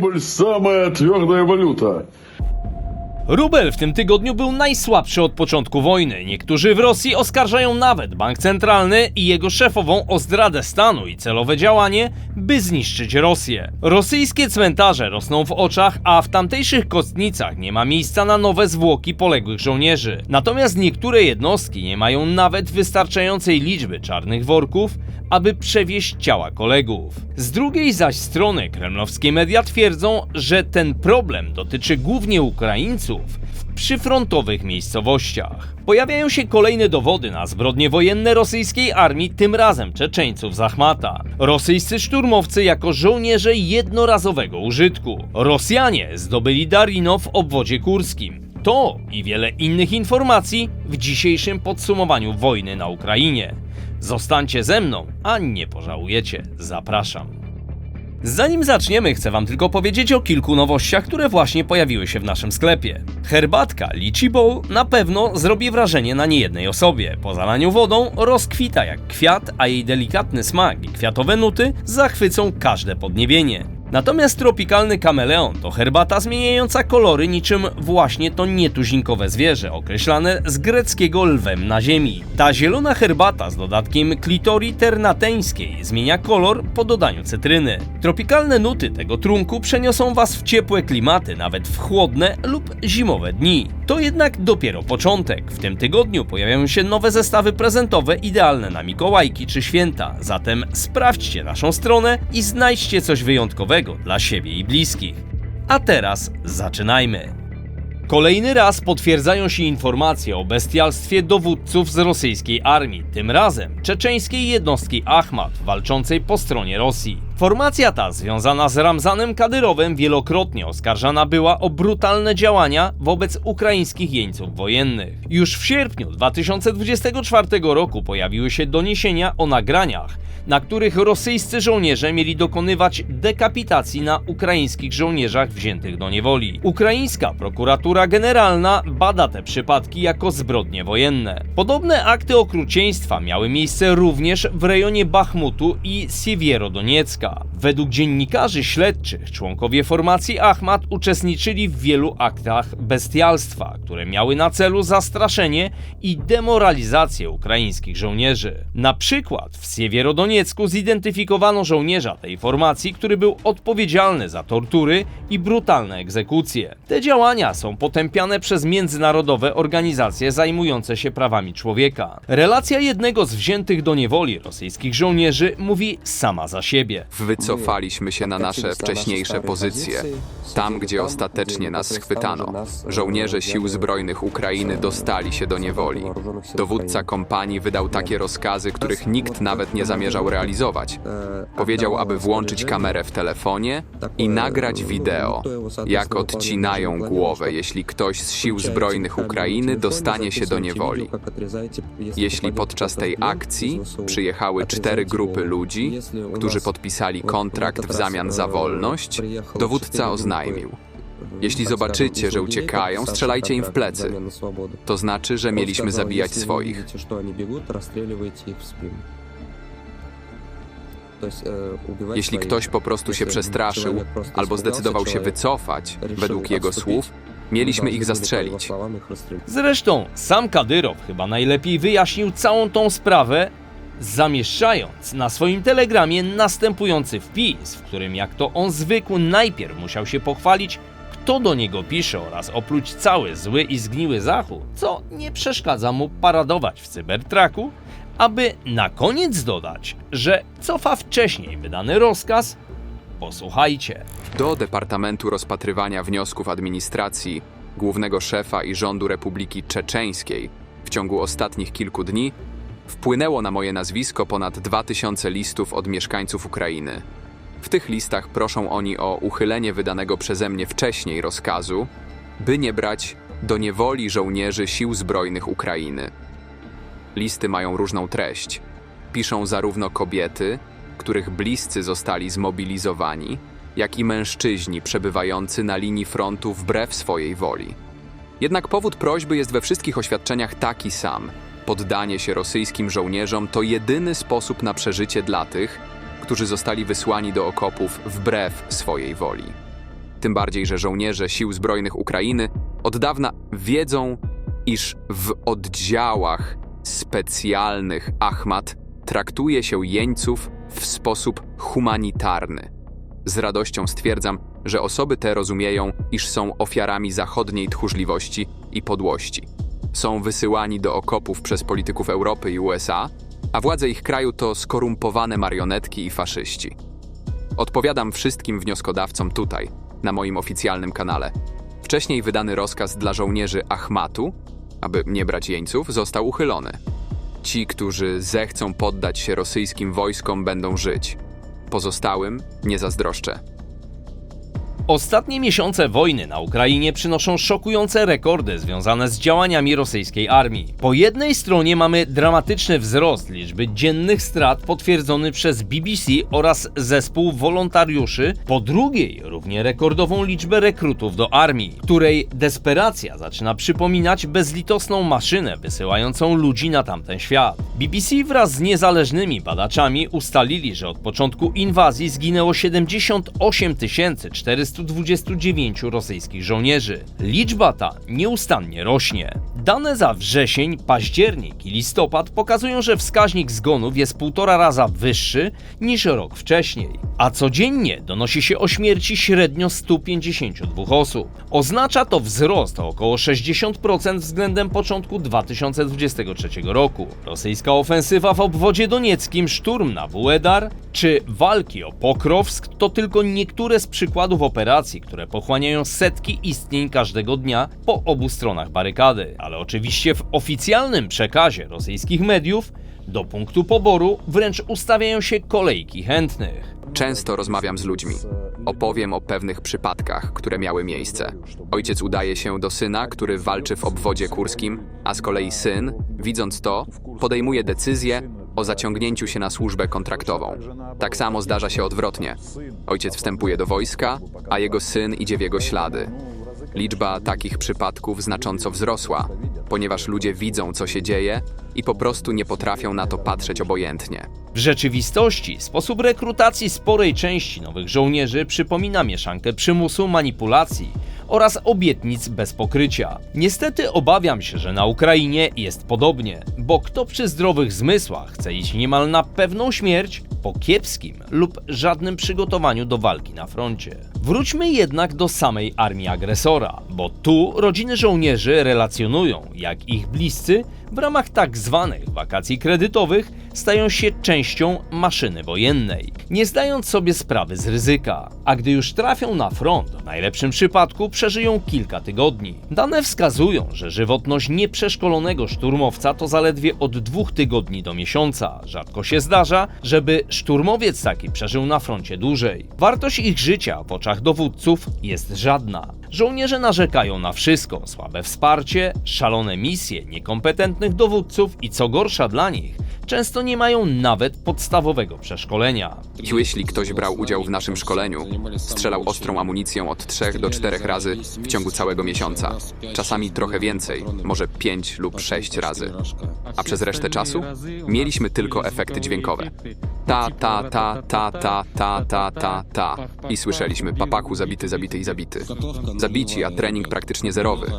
Рубль самая твердая валюта. Rubel w tym tygodniu był najsłabszy od początku wojny. Niektórzy w Rosji oskarżają nawet bank centralny i jego szefową o zdradę stanu i celowe działanie, by zniszczyć Rosję. Rosyjskie cmentarze rosną w oczach, a w tamtejszych kostnicach nie ma miejsca na nowe zwłoki poległych żołnierzy. Natomiast niektóre jednostki nie mają nawet wystarczającej liczby czarnych worków, aby przewieźć ciała kolegów. Z drugiej zaś strony kremlowskie media twierdzą, że ten problem dotyczy głównie Ukraińców w przyfrontowych miejscowościach. Pojawiają się kolejne dowody na zbrodnie wojenne rosyjskiej armii, tym razem Czeczeńców z Achmata. Rosyjscy szturmowcy jako żołnierze jednorazowego użytku. Rosjanie zdobyli Darino w obwodzie kurskim. To i wiele innych informacji w dzisiejszym podsumowaniu wojny na Ukrainie. Zostańcie ze mną, a nie pożałujecie. Zapraszam. Zanim zaczniemy, chcę Wam tylko powiedzieć o kilku nowościach, które właśnie pojawiły się w naszym sklepie. Herbatka Lychee Bowl na pewno zrobi wrażenie na niejednej osobie. Po zalaniu wodą rozkwita jak kwiat, a jej delikatny smak i kwiatowe nuty zachwycą każde podniebienie. Natomiast tropikalny kameleon to herbata zmieniająca kolory niczym właśnie to nietuzinkowe zwierzę, określane z greckiego lwem na ziemi. Ta zielona herbata z dodatkiem klitorii ternateńskiej zmienia kolor po dodaniu cytryny. Tropikalne nuty tego trunku przeniosą Was w ciepłe klimaty, nawet w chłodne lub zimowe dni. To jednak dopiero początek. W tym tygodniu pojawiają się nowe zestawy prezentowe idealne na Mikołajki czy święta. Zatem sprawdźcie naszą stronę i znajdźcie coś wyjątkowego dla siebie i bliskich. A teraz zaczynajmy. Kolejny raz potwierdzają się informacje o bestialstwie dowódców z rosyjskiej armii, tym razem czeczeńskiej jednostki Ahmad, walczącej po stronie Rosji. Formacja ta, związana z Ramzanem Kadyrowem, wielokrotnie oskarżana była o brutalne działania wobec ukraińskich jeńców wojennych. Już w sierpniu 2024 roku pojawiły się doniesienia o nagraniach, na których rosyjscy żołnierze mieli dokonywać dekapitacji na ukraińskich żołnierzach wziętych do niewoli. Ukraińska prokuratura generalna bada te przypadki jako zbrodnie wojenne. Podobne akty okrucieństwa miały miejsce również w rejonie Bachmutu i Siewierodoniecka. Według dziennikarzy śledczych członkowie formacji Ahmad uczestniczyli w wielu aktach bestialstwa, które miały na celu zastraszenie i demoralizację ukraińskich żołnierzy. Na przykład w Siewierodoniecku zidentyfikowano żołnierza tej formacji, który był odpowiedzialny za tortury i brutalne egzekucje. Te działania są potępiane przez międzynarodowe organizacje zajmujące się prawami człowieka. Relacja jednego z wziętych do niewoli rosyjskich żołnierzy mówi sama za siebie. Wycofaliśmy się na nasze wcześniejsze pozycje, tam gdzie ostatecznie nas schwytano. Żołnierze sił zbrojnych Ukrainy dostali się do niewoli. Dowódca kompanii wydał takie rozkazy, których nikt nawet nie zamierzał realizować. Powiedział, aby włączyć kamerę w telefonie i nagrać wideo, jak odcinają głowę, jeśli ktoś z sił zbrojnych Ukrainy dostanie się do niewoli. Jeśli podczas tej akcji przyjechały cztery grupy ludzi, którzy podpisali kontrakt w zamian za wolność, dowódca oznajmił. Jeśli zobaczycie, że uciekają, strzelajcie im w plecy. To znaczy, że mieliśmy zabijać swoich. Jeśli ktoś po prostu się przestraszył albo zdecydował się wycofać, według jego słów, mieliśmy ich zastrzelić. Zresztą sam Kadyrow chyba najlepiej wyjaśnił całą tą sprawę, zamieszczając na swoim telegramie następujący wpis, w którym jak to on zwykł najpierw musiał się pochwalić, kto do niego pisze oraz opluć cały zły i zgniły zachód, co nie przeszkadza mu paradować w cybertraku, aby na koniec dodać, że cofa wcześniej wydany rozkaz. Posłuchajcie. Do Departamentu Rozpatrywania Wniosków Administracji, głównego szefa i rządu Republiki Czeczeńskiej w ciągu ostatnich kilku dni wpłynęło na moje nazwisko ponad 2000 listów od mieszkańców Ukrainy. W tych listach proszą oni o uchylenie wydanego przeze mnie wcześniej rozkazu, by nie brać do niewoli żołnierzy sił zbrojnych Ukrainy. Listy mają różną treść. Piszą zarówno kobiety, których bliscy zostali zmobilizowani, jak i mężczyźni przebywający na linii frontu wbrew swojej woli. Jednak powód prośby jest we wszystkich oświadczeniach taki sam. Poddanie się rosyjskim żołnierzom to jedyny sposób na przeżycie dla tych, którzy zostali wysłani do okopów wbrew swojej woli. Tym bardziej, że żołnierze Sił Zbrojnych Ukrainy od dawna wiedzą, iż w oddziałach specjalnych Ahmad traktuje się jeńców w sposób humanitarny. Z radością stwierdzam, że osoby te rozumieją, iż są ofiarami zachodniej tchórzliwości i podłości. Są wysyłani do okopów przez polityków Europy i USA, a władze ich kraju to skorumpowane marionetki i faszyści. Odpowiadam wszystkim wnioskodawcom tutaj, na moim oficjalnym kanale. Wcześniej wydany rozkaz dla żołnierzy Ahmatu, aby nie brać jeńców, został uchylony. Ci, którzy zechcą poddać się rosyjskim wojskom, będą żyć. Pozostałym nie zazdroszczę. Ostatnie miesiące wojny na Ukrainie przynoszą szokujące rekordy związane z działaniami rosyjskiej armii. Po jednej stronie mamy dramatyczny wzrost liczby dziennych strat potwierdzony przez BBC oraz zespół wolontariuszy, po drugiej równie rekordową liczbę rekrutów do armii, której desperacja zaczyna przypominać bezlitosną maszynę wysyłającą ludzi na tamten świat. BBC wraz z niezależnymi badaczami ustalili, że od początku inwazji zginęło 78 429 rosyjskich żołnierzy. Liczba ta nieustannie rośnie. Dane za wrzesień, październik i listopad pokazują, że wskaźnik zgonów jest półtora raza wyższy niż rok wcześniej, a codziennie donosi się o śmierci średnio 152 osób. Oznacza to wzrost o około 60% względem początku 2023 roku. Rosyjska ofensywa w obwodzie donieckim, szturm na Wuedar czy walki o Pokrowsk to tylko niektóre z przykładów operacji, które pochłaniają setki istnień każdego dnia po obu stronach barykady. Ale oczywiście w oficjalnym przekazie rosyjskich mediów do punktu poboru wręcz ustawiają się kolejki chętnych. Często rozmawiam z ludźmi. Opowiem o pewnych przypadkach, które miały miejsce. Ojciec udaje się do syna, który walczy w obwodzie kurskim, a z kolei syn, widząc to, podejmuje decyzję o zaciągnięciu się na służbę kontraktową. Tak samo zdarza się odwrotnie. Ojciec wstępuje do wojska, a jego syn idzie w jego ślady. Liczba takich przypadków znacząco wzrosła, ponieważ ludzie widzą, co się dzieje i po prostu nie potrafią na to patrzeć obojętnie. W rzeczywistości sposób rekrutacji sporej części nowych żołnierzy przypomina mieszankę przymusu, manipulacji oraz obietnic bez pokrycia. Niestety obawiam się, że na Ukrainie jest podobnie, bo kto przy zdrowych zmysłach chce iść niemal na pewną śmierć po kiepskim lub żadnym przygotowaniu do walki na froncie. Wróćmy jednak do samej armii agresora, bo tu rodziny żołnierzy relacjonują, jak ich bliscy w ramach tak zwanych wakacji kredytowych stają się częścią maszyny wojennej, nie zdając sobie sprawy z ryzyka. A gdy już trafią na front, w najlepszym przypadku przeżyją kilka tygodni. Dane wskazują, że żywotność nieprzeszkolonego szturmowca to zaledwie od dwóch tygodni do miesiąca. Rzadko się zdarza, żeby szturmowiec taki przeżył na froncie dłużej. Wartość ich życia w oczach dowódców jest żadna. Żołnierze narzekają na wszystko: słabe wsparcie, szalone misje, niekompetentnych dowódców i co gorsza dla nich, często nie mają nawet podstawowego przeszkolenia. Jeśli ktoś brał udział w naszym szkoleniu, strzelał ostrą amunicją od 3 do 4 razy w ciągu całego miesiąca. Czasami trochę więcej, może 5 lub 6 razy. A przez resztę czasu mieliśmy tylko efekty dźwiękowe. Ta, ta, ta, ta, ta, ta, ta, ta, ta. I słyszeliśmy papaku zabity, zabity i zabity. Zabici, a trening praktycznie zerowy.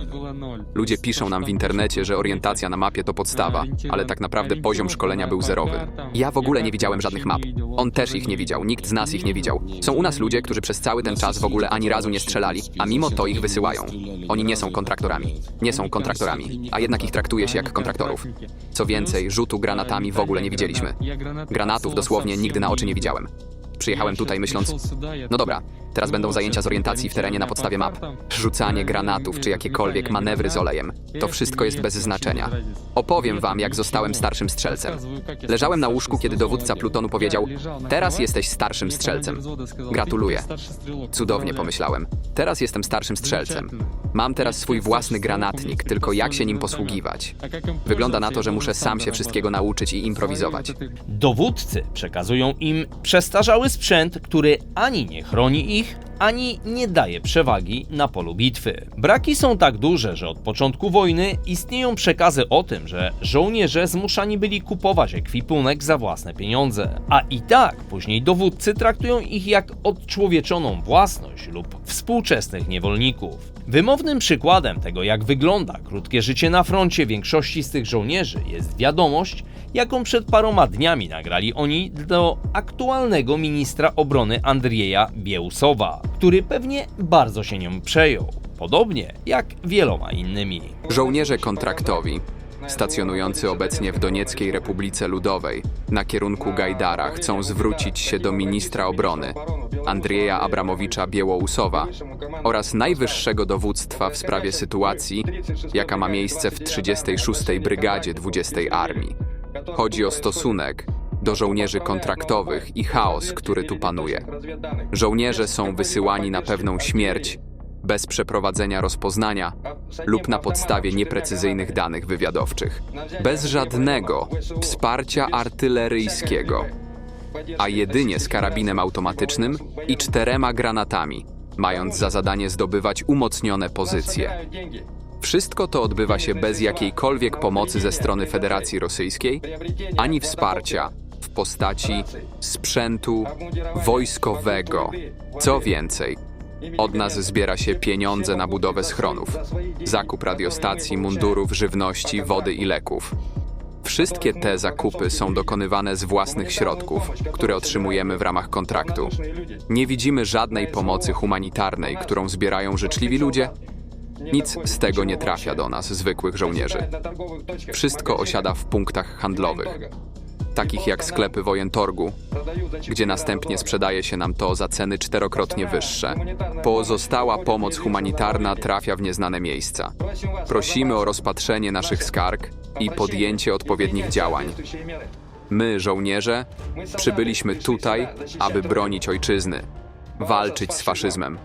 Ludzie piszą nam w internecie, że orientacja na mapie to podstawa, ale tak naprawdę poziom szkolenia był zerowy. Ja w ogóle nie widziałem żadnych map. On też ich nie widział, nikt z nas ich nie widział. Są u nas ludzie, którzy przez cały ten czas w ogóle ani razu nie strzelali, a mimo to ich wysyłają. Oni nie są kontraktorami. Nie są kontraktorami, a jednak ich traktuje się jak kontraktorów. Co więcej, rzutu granatami w ogóle nie widzieliśmy. Granatów dosłownie nigdy na oczy nie widziałem. Przyjechałem tutaj myśląc, no dobra, teraz będą zajęcia z orientacji w terenie na podstawie map. Rzucanie granatów czy jakiekolwiek manewry z olejem. To wszystko jest bez znaczenia. Opowiem wam, jak zostałem starszym strzelcem. Leżałem na łóżku, kiedy dowódca plutonu powiedział: Teraz jesteś starszym strzelcem. Gratuluję. Cudownie pomyślałem. Teraz jestem starszym strzelcem. Mam teraz swój własny granatnik, tylko jak się nim posługiwać? Wygląda na to, że muszę sam się wszystkiego nauczyć i improwizować. Dowódcy przekazują im przestarzały sprzęt, który ani nie chroni ich, ani nie daje przewagi na polu bitwy. Braki są tak duże, że od początku wojny istnieją przekazy o tym, że żołnierze zmuszani byli kupować ekwipunek za własne pieniądze, a i tak później dowódcy traktują ich jak odczłowieczoną własność lub współczesnych niewolników. Wymownym przykładem tego, jak wygląda krótkie życie na froncie większości z tych żołnierzy, jest wiadomość, jaką przed paroma dniami nagrali oni do aktualnego ministra obrony Andrieja Biełsowa, który pewnie bardzo się nią przejął, podobnie jak wieloma innymi. Żołnierze kontraktowi, stacjonujący obecnie w Donieckiej Republice Ludowej, na kierunku Gajdara, chcą zwrócić się do ministra obrony, Andrieja Abramowicza Biełousowa oraz najwyższego dowództwa w sprawie sytuacji, jaka ma miejsce w 36. Brygadzie 20 Armii. Chodzi o stosunek do żołnierzy kontraktowych i chaos, który tu panuje. Żołnierze są wysyłani na pewną śmierć bez przeprowadzenia rozpoznania lub na podstawie nieprecyzyjnych danych wywiadowczych, bez żadnego wsparcia artyleryjskiego, a jedynie z karabinem automatycznym i czterema granatami, mając za zadanie zdobywać umocnione pozycje. Wszystko to odbywa się bez jakiejkolwiek pomocy ze strony Federacji Rosyjskiej, ani wsparcia w postaci sprzętu wojskowego. Co więcej, od nas zbiera się pieniądze na budowę schronów, zakup radiostacji, mundurów, żywności, wody i leków. Wszystkie te zakupy są dokonywane z własnych środków, które otrzymujemy w ramach kontraktu. Nie widzimy żadnej pomocy humanitarnej, którą zbierają życzliwi ludzie. Nic z tego nie trafia do nas, zwykłych żołnierzy. Wszystko osiada w punktach handlowych, takich jak sklepy wojentorgu, gdzie następnie sprzedaje się nam to za ceny czterokrotnie wyższe. Pozostała pomoc humanitarna trafia w nieznane miejsca. Prosimy o rozpatrzenie naszych skarg i podjęcie odpowiednich działań. My, żołnierze, przybyliśmy tutaj, aby bronić ojczyzny, walczyć z faszyzmem.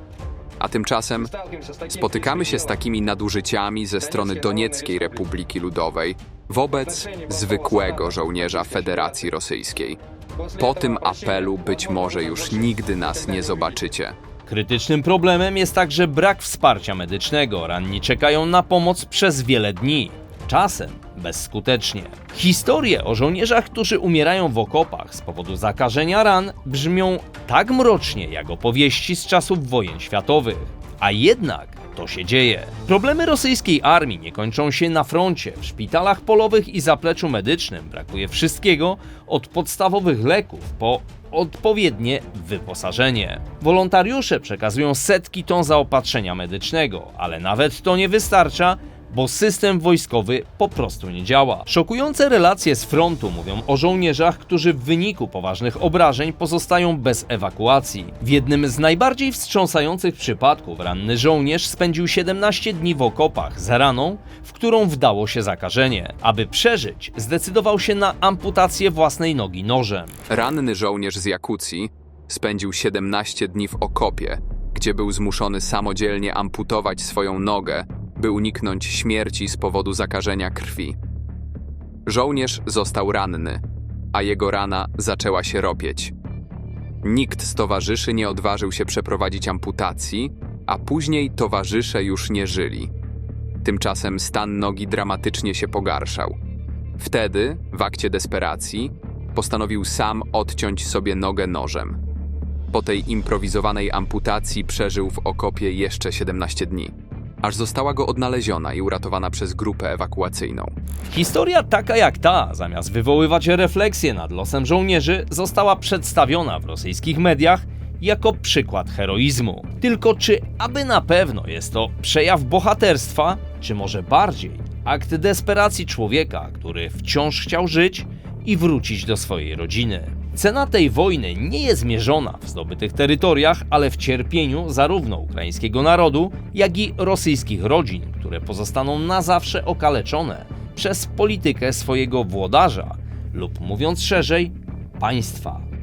A tymczasem spotykamy się z takimi nadużyciami ze strony Donieckiej Republiki Ludowej wobec zwykłego żołnierza Federacji Rosyjskiej. Po tym apelu być może już nigdy nas nie zobaczycie. Krytycznym problemem jest także brak wsparcia medycznego. Ranni czekają na pomoc przez wiele dni. Czasem bezskutecznie. Historie o żołnierzach, którzy umierają w okopach z powodu zakażenia ran, brzmią tak mrocznie jak opowieści z czasów wojen światowych. A jednak to się dzieje. Problemy rosyjskiej armii nie kończą się na froncie. W szpitalach polowych i zapleczu medycznym brakuje wszystkiego od podstawowych leków po odpowiednie wyposażenie. Wolontariusze przekazują setki ton zaopatrzenia medycznego, ale nawet to nie wystarcza, bo system wojskowy po prostu nie działa. Szokujące relacje z frontu mówią o żołnierzach, którzy w wyniku poważnych obrażeń pozostają bez ewakuacji. W jednym z najbardziej wstrząsających przypadków ranny żołnierz spędził 17 dni w okopach z raną, w którą wdało się zakażenie. Aby przeżyć, zdecydował się na amputację własnej nogi nożem. Ranny żołnierz z Jakucji spędził 17 dni w okopie, gdzie był zmuszony samodzielnie amputować swoją nogę, by uniknąć śmierci z powodu zakażenia krwi. Żołnierz został ranny, a jego rana zaczęła się ropieć. Nikt z towarzyszy nie odważył się przeprowadzić amputacji, a później towarzysze już nie żyli. Tymczasem stan nogi dramatycznie się pogarszał. Wtedy, w akcie desperacji, postanowił sam odciąć sobie nogę nożem. Po tej improwizowanej amputacji przeżył w okopie jeszcze 17 dni, aż została go odnaleziona i uratowana przez grupę ewakuacyjną. Historia taka jak ta, zamiast wywoływać refleksje nad losem żołnierzy, została przedstawiona w rosyjskich mediach jako przykład heroizmu. Tylko czy aby na pewno jest to przejaw bohaterstwa, czy może bardziej akt desperacji człowieka, który wciąż chciał żyć i wrócić do swojej rodziny? Cena tej wojny nie jest mierzona w zdobytych terytoriach, ale w cierpieniu zarówno ukraińskiego narodu, jak i rosyjskich rodzin, które pozostaną na zawsze okaleczone przez politykę swojego włodarza lub mówiąc szerzej, państwa.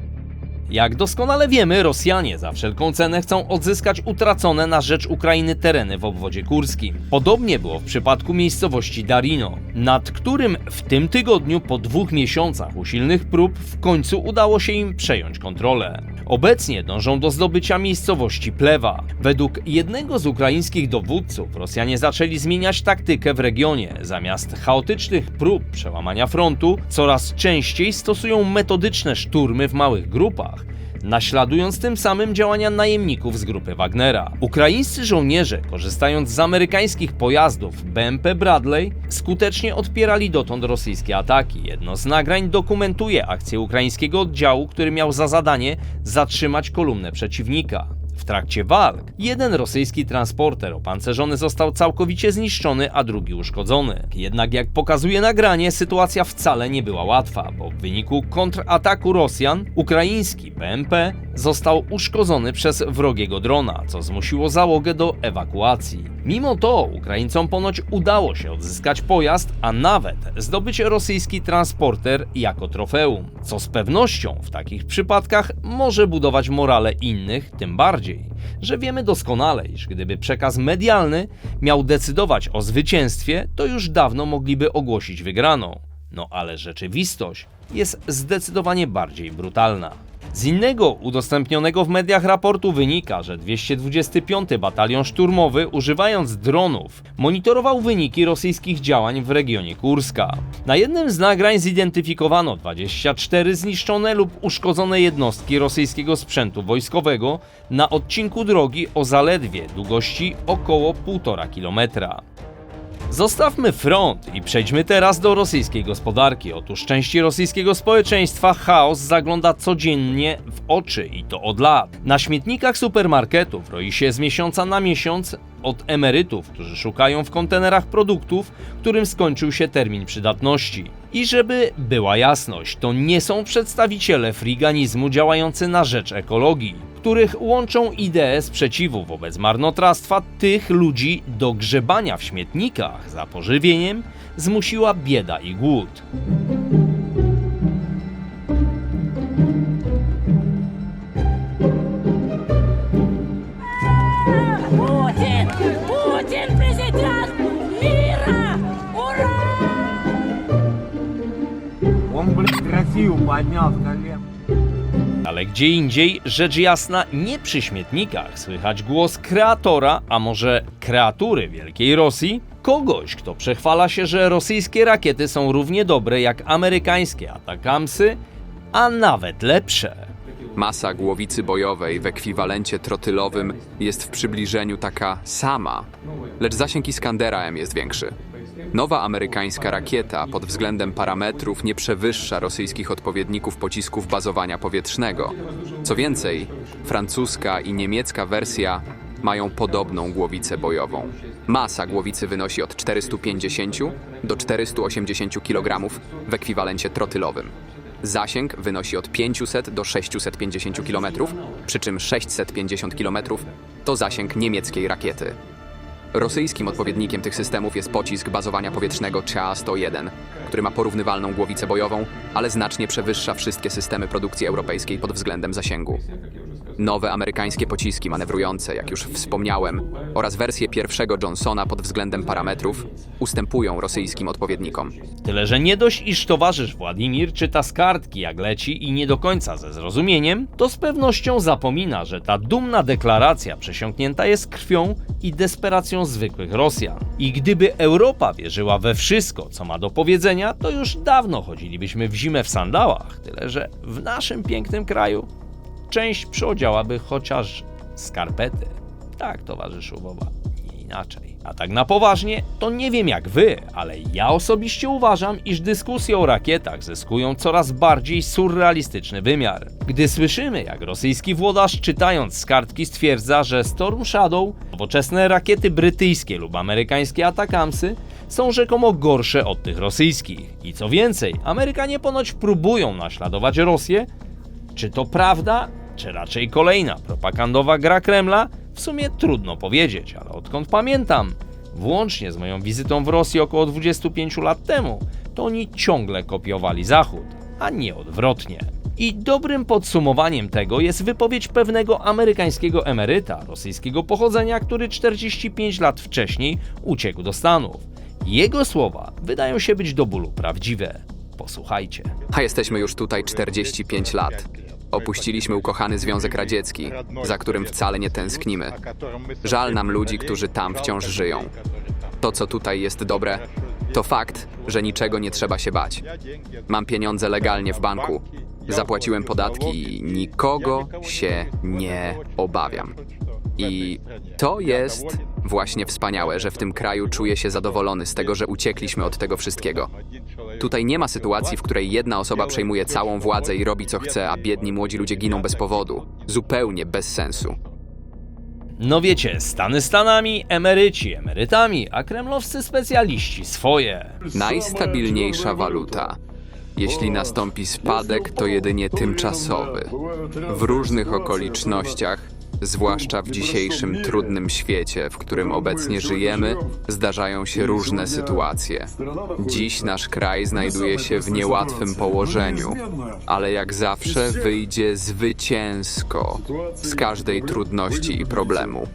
Jak doskonale wiemy, Rosjanie za wszelką cenę chcą odzyskać utracone na rzecz Ukrainy tereny w obwodzie kurskim. Podobnie było w przypadku miejscowości Darino, nad którym w tym tygodniu po dwóch miesiącach usilnych prób w końcu udało się im przejąć kontrolę. Obecnie dążą do zdobycia miejscowości Plewa. Według jednego z ukraińskich dowódców Rosjanie zaczęli zmieniać taktykę w regionie. Zamiast chaotycznych prób przełamania frontu, coraz częściej stosują metodyczne szturmy w małych grupach, naśladując tym samym działania najemników z grupy Wagnera. Ukraińscy żołnierze, korzystając z amerykańskich pojazdów BMP Bradley, skutecznie odpierali dotąd rosyjskie ataki. Jedno z nagrań dokumentuje akcję ukraińskiego oddziału, który miał za zadanie zatrzymać kolumnę przeciwnika. W trakcie walk jeden rosyjski transporter opancerzony został całkowicie zniszczony, a drugi uszkodzony. Jednak jak pokazuje nagranie, sytuacja wcale nie była łatwa, bo w wyniku kontrataku Rosjan ukraiński BMP został uszkodzony przez wrogiego drona, co zmusiło załogę do ewakuacji. Mimo to Ukraińcom ponoć udało się odzyskać pojazd, a nawet zdobyć rosyjski transporter jako trofeum, co z pewnością w takich przypadkach może budować morale innych, tym bardziej, że wiemy doskonale, iż gdyby przekaz medialny miał decydować o zwycięstwie, to już dawno mogliby ogłosić wygraną. No ale rzeczywistość jest zdecydowanie bardziej brutalna. Z innego udostępnionego w mediach raportu wynika, że 225 Batalion Szturmowy, używając dronów, monitorował wyniki rosyjskich działań w regionie Kurska. Na jednym z nagrań zidentyfikowano 24 zniszczone lub uszkodzone jednostki rosyjskiego sprzętu wojskowego na odcinku drogi o zaledwie długości około 1,5 kilometra. Zostawmy front i przejdźmy teraz do rosyjskiej gospodarki. Otóż części rosyjskiego społeczeństwa chaos zagląda codziennie w oczy i to od lat. Na śmietnikach supermarketów roi się z miesiąca na miesiąc od emerytów, którzy szukają w kontenerach produktów, którym skończył się termin przydatności. I żeby była jasność, to nie są przedstawiciele friganizmu działający na rzecz ekologii, których łączą ideę sprzeciwu wobec marnotrawstwa tych ludzi do grzebania w śmietnikach za pożywieniem zmusiła bieda i głód. Gdzie indziej, rzecz jasna, nie przy śmietnikach słychać głos kreatora, a może kreatury Wielkiej Rosji, kogoś, kto przechwala się, że rosyjskie rakiety są równie dobre jak amerykańskie Atakamsy, a nawet lepsze. Masa głowicy bojowej w ekwiwalencie trotylowym jest w przybliżeniu taka sama, lecz zasięg Iskandera M jest większy. Nowa amerykańska rakieta pod względem parametrów nie przewyższa rosyjskich odpowiedników pocisków bazowania powietrznego. Co więcej, francuska i niemiecka wersja mają podobną głowicę bojową. Masa głowicy wynosi od 450 do 480 kg w ekwiwalencie trotylowym. Zasięg wynosi od 500 do 650 km, przy czym 650 km to zasięg niemieckiej rakiety. Rosyjskim odpowiednikiem tych systemów jest pocisk bazowania powietrznego CA-101, który ma porównywalną głowicę bojową, ale znacznie przewyższa wszystkie systemy produkcji europejskiej pod względem zasięgu. Nowe amerykańskie pociski manewrujące, jak już wspomniałem, oraz wersje pierwszego Johnsona pod względem parametrów ustępują rosyjskim odpowiednikom. Tyle, że nie dość, iż towarzysz Władimir czyta z kartki jak leci i nie do końca ze zrozumieniem, to z pewnością zapomina, że ta dumna deklaracja przesiąknięta jest krwią i desperacją zwykłych Rosjan. I gdyby Europa wierzyła we wszystko, co ma do powiedzenia, to już dawno chodzilibyśmy w zimę w sandałach. Tyle, że w naszym pięknym kraju część przyodziałaby chociaż skarpety. Tak, towarzyszu nie inaczej. A tak na poważnie, to nie wiem jak wy, ale ja osobiście uważam, iż dyskusje o rakietach zyskują coraz bardziej surrealistyczny wymiar. Gdy słyszymy, jak rosyjski włodarz czytając z kartki stwierdza, że Storm Shadow, nowoczesne rakiety brytyjskie lub amerykańskie Atakamsy, są rzekomo gorsze od tych rosyjskich. I co więcej, Amerykanie ponoć próbują naśladować Rosję, czy to prawda, czy raczej kolejna propagandowa gra Kremla? W sumie trudno powiedzieć, ale odkąd pamiętam, włącznie z moją wizytą w Rosji około 25 lat temu, to oni ciągle kopiowali Zachód, a nie odwrotnie. I dobrym podsumowaniem tego jest wypowiedź pewnego amerykańskiego emeryta rosyjskiego pochodzenia, który 45 lat wcześniej uciekł do Stanów. Jego słowa wydają się być do bólu prawdziwe. Posłuchajcie. A jesteśmy już tutaj 45 lat. Opuściliśmy ukochany Związek Radziecki, za którym wcale nie tęsknimy. Żal nam ludzi, którzy tam wciąż żyją. To, co tutaj jest dobre, to fakt, że niczego nie trzeba się bać. Mam pieniądze legalnie w banku. Zapłaciłem podatki i nikogo się nie obawiam. I to jest właśnie wspaniałe, że w tym kraju czuję się zadowolony z tego, że uciekliśmy od tego wszystkiego. Tutaj nie ma sytuacji, w której jedna osoba przejmuje całą władzę i robi co chce, a biedni młodzi ludzie giną bez powodu. Zupełnie bez sensu. No wiecie, Stany Stanami, emeryci emerytami, a kremlowscy specjaliści swoje. Najstabilniejsza waluta. Jeśli nastąpi spadek, to jedynie tymczasowy. W różnych okolicznościach, zwłaszcza w dzisiejszym trudnym świecie, w którym obecnie żyjemy, zdarzają się różne sytuacje. Dziś nasz kraj znajduje się w niełatwym położeniu, ale jak zawsze wyjdzie zwycięsko z każdej trudności i problemu.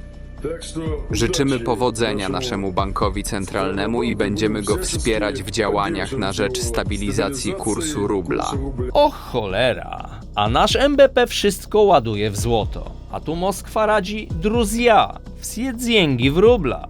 Życzymy powodzenia naszemu bankowi centralnemu i będziemy go wspierać w działaniach na rzecz stabilizacji kursu rubla. O cholera! A nasz MBP wszystko ładuje w złoto. A tu Moskwa radzi druzja, wsjedzięgi w rubla.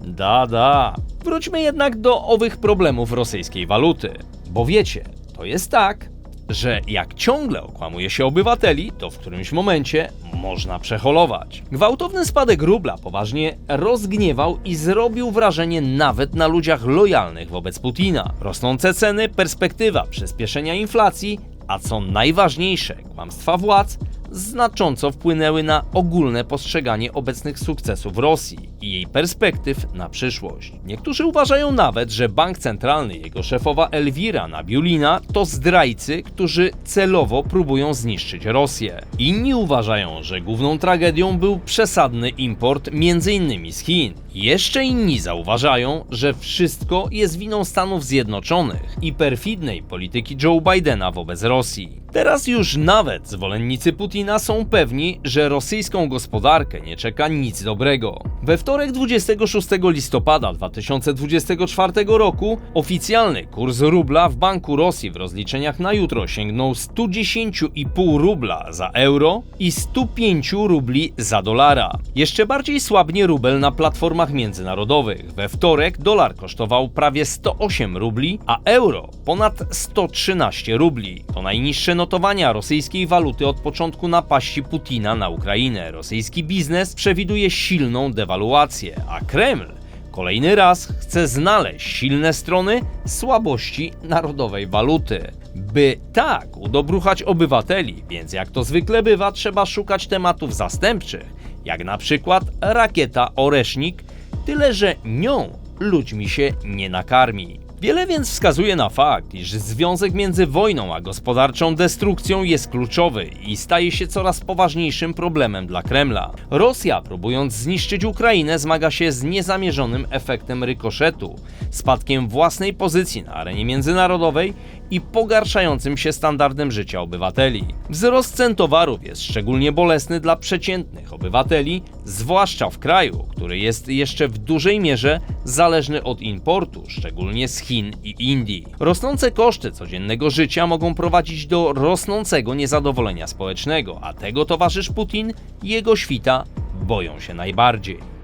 Da, da. Wróćmy jednak do owych problemów rosyjskiej waluty. Bo wiecie, to jest tak, że jak ciągle okłamuje się obywateli, to w którymś momencie można przeholować. Gwałtowny spadek rubla poważnie rozgniewał i zrobił wrażenie nawet na ludziach lojalnych wobec Putina. Rosnące ceny, perspektywa przyspieszenia inflacji, a co najważniejsze, kłamstwa władz znacząco wpłynęły na ogólne postrzeganie obecnych sukcesów Rosji i jej perspektyw na przyszłość. Niektórzy uważają nawet, że bank centralny jego szefowa Elwira Nabiulina to zdrajcy, którzy celowo próbują zniszczyć Rosję. Inni uważają, że główną tragedią był przesadny import m.in. z Chin. Jeszcze inni zauważają, że wszystko jest winą Stanów Zjednoczonych i perfidnej polityki Joe Bidena wobec Rosji. Teraz już nawet zwolennicy Putina są pewni, że rosyjską gospodarkę nie czeka nic dobrego. We wtorek 26 listopada 2024 roku oficjalny kurs rubla w Banku Rosji w rozliczeniach na jutro sięgnął 110,5 rubla za euro i 105 rubli za dolara. Jeszcze bardziej słabnie rubel na platformach międzynarodowych. We wtorek dolar kosztował prawie 108 rubli, a euro ponad 113 rubli. To najniższe notowania rosyjskiej waluty od początku napaści Putina na Ukrainę. Rosyjski biznes przewiduje silną dewaluację, a Kreml kolejny raz chce znaleźć silne strony słabości narodowej waluty. By tak udobruchać obywateli, więc jak to zwykle bywa, trzeba szukać tematów zastępczych, jak na przykład rakieta Oresznik, tyle że nią ludźmi się nie nakarmi. Wiele więc wskazuje na fakt, iż związek między wojną a gospodarczą destrukcją jest kluczowy i staje się coraz poważniejszym problemem dla Kremla. Rosja, próbując zniszczyć Ukrainę, zmaga się z niezamierzonym efektem rykoszetu, spadkiem własnej pozycji na arenie międzynarodowej i pogarszającym się standardem życia obywateli. Wzrost cen towarów jest szczególnie bolesny dla przeciętnych obywateli, zwłaszcza w kraju, który jest jeszcze w dużej mierze zależny od importu, szczególnie z Chin i Indii. Rosnące koszty codziennego życia mogą prowadzić do rosnącego niezadowolenia społecznego, a tego towarzysz Putin i jego świta boją się najbardziej.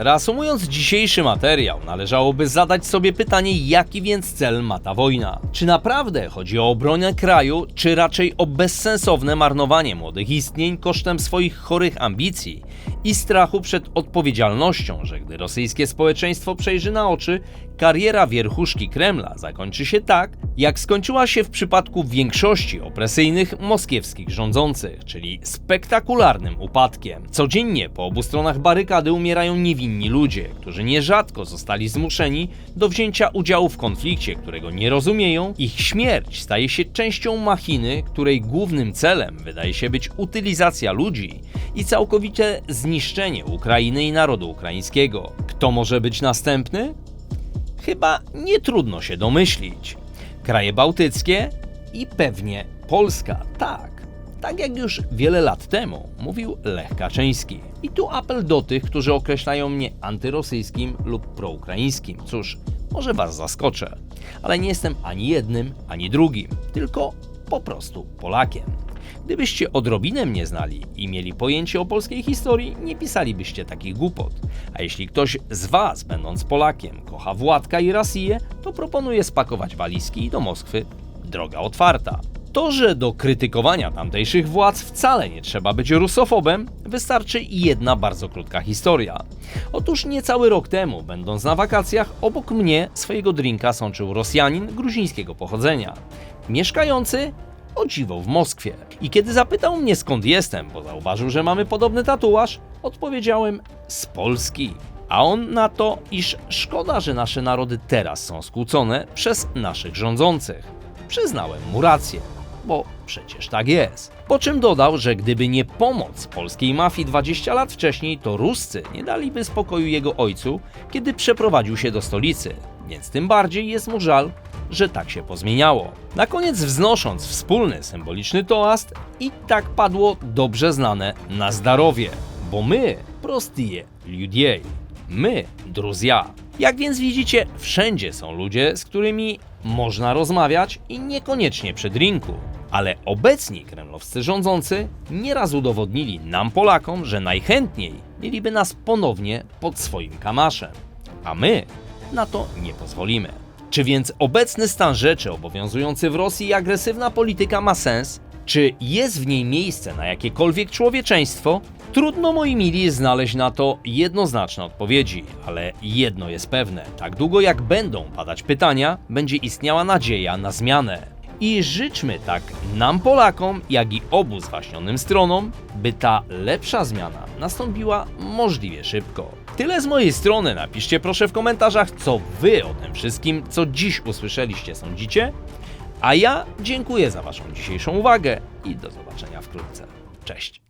Reasumując dzisiejszy materiał, należałoby zadać sobie pytanie, jaki więc cel ma ta wojna? Czy naprawdę chodzi o obronę kraju, czy raczej o bezsensowne marnowanie młodych istnień kosztem swoich chorych ambicji i strachu przed odpowiedzialnością, że gdy rosyjskie społeczeństwo przejrzy na oczy, kariera wierchuszki Kremla zakończy się tak, jak skończyła się w przypadku większości opresyjnych moskiewskich rządzących, czyli spektakularnym upadkiem. Codziennie po obu stronach barykady umierają niewinni ludzie, którzy nierzadko zostali zmuszeni do wzięcia udziału w konflikcie, którego nie rozumieją. Ich śmierć staje się częścią machiny, której głównym celem wydaje się być utylizacja ludzi i całkowite zniszczenie Ukrainy i narodu ukraińskiego. Kto może być następny? Chyba nie trudno się domyślić. Kraje bałtyckie i pewnie Polska, tak. Tak jak już wiele lat temu mówił Lech Kaczyński. I tu apel do tych, którzy określają mnie antyrosyjskim lub proukraińskim. Cóż, może was zaskoczę, ale nie jestem ani jednym, ani drugim, tylko po prostu Polakiem. Gdybyście odrobinę mnie znali i mieli pojęcie o polskiej historii, nie pisalibyście takich głupot. A jeśli ktoś z Was, będąc Polakiem, kocha Władka i Rosję, to proponuję spakować walizki i do Moskwy droga otwarta. To, że do krytykowania tamtejszych władz wcale nie trzeba być rusofobem, wystarczy jedna bardzo krótka historia. Otóż niecały rok temu, będąc na wakacjach, obok mnie swojego drinka sączył Rosjanin gruzińskiego pochodzenia, mieszkający o dziwo w Moskwie. I kiedy zapytał mnie skąd jestem, bo zauważył, że mamy podobny tatuaż, odpowiedziałem z Polski. A on na to, iż szkoda, że nasze narody teraz są skłócone przez naszych rządzących. Przyznałem mu rację, bo przecież tak jest. Po czym dodał, że gdyby nie pomoc polskiej mafii 20 lat wcześniej, to Ruscy nie daliby spokoju jego ojcu, kiedy przeprowadził się do stolicy. Więc tym bardziej jest mu żal, że tak się pozmieniało. Na koniec wznosząc wspólny symboliczny toast i tak padło dobrze znane na zdarowie, bo my prostie ludzie, my druzja. Jak więc widzicie, wszędzie są ludzie, z którymi można rozmawiać i niekoniecznie przy drinku. Ale obecni kremlowscy rządzący nieraz udowodnili nam Polakom, że najchętniej mieliby nas ponownie pod swoim kamaszem. A my na to nie pozwolimy. Czy więc obecny stan rzeczy obowiązujący w Rosji i agresywna polityka ma sens? Czy jest w niej miejsce na jakiekolwiek człowieczeństwo? Trudno, moi mili, znaleźć na to jednoznaczne odpowiedzi, ale jedno jest pewne: tak długo jak będą padać pytania, będzie istniała nadzieja na zmianę. I życzmy tak nam, Polakom, jak i obu zwaśnionym stronom, by ta lepsza zmiana nastąpiła możliwie szybko. Tyle z mojej strony. Napiszcie proszę w komentarzach, co wy o tym wszystkim, co dziś usłyszeliście, sądzicie. A ja dziękuję za Waszą dzisiejszą uwagę i do zobaczenia wkrótce. Cześć.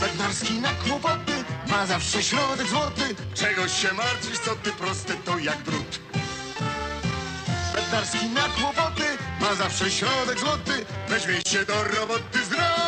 Bednarski na kłopoty ma zawsze środek złoty. Czegoś się martwisz, co ty proste to jak. Bednarski na kłopoty ma zawsze środek złoty. Weźmie się do roboty zdrowej.